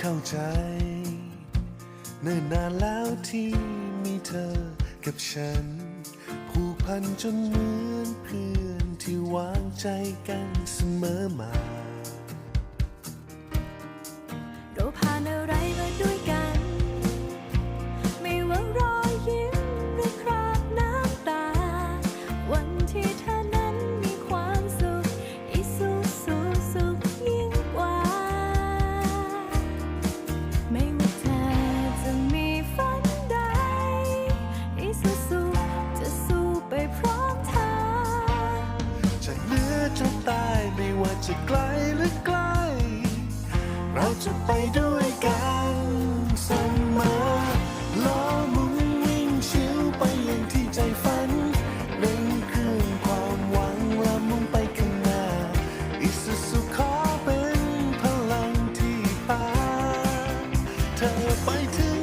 เข้าใจ เนิ่นนานแล้วที่มีเธอกับฉัน ผูกพันจนเหมือนเพื่อนที่วางใจกันเสมอมา จนใต้ไม่ว่าจะไกลหรือใกล้ เราจะไปด้วยกันเสมอล้อมุนวิ่งชิวไปอย่างที่ใจฝันเร่งเครื่องความหวังและมุ่งไปข้างหน้าอิสุสุขอเป็นพลังที่พาเธอไปถึง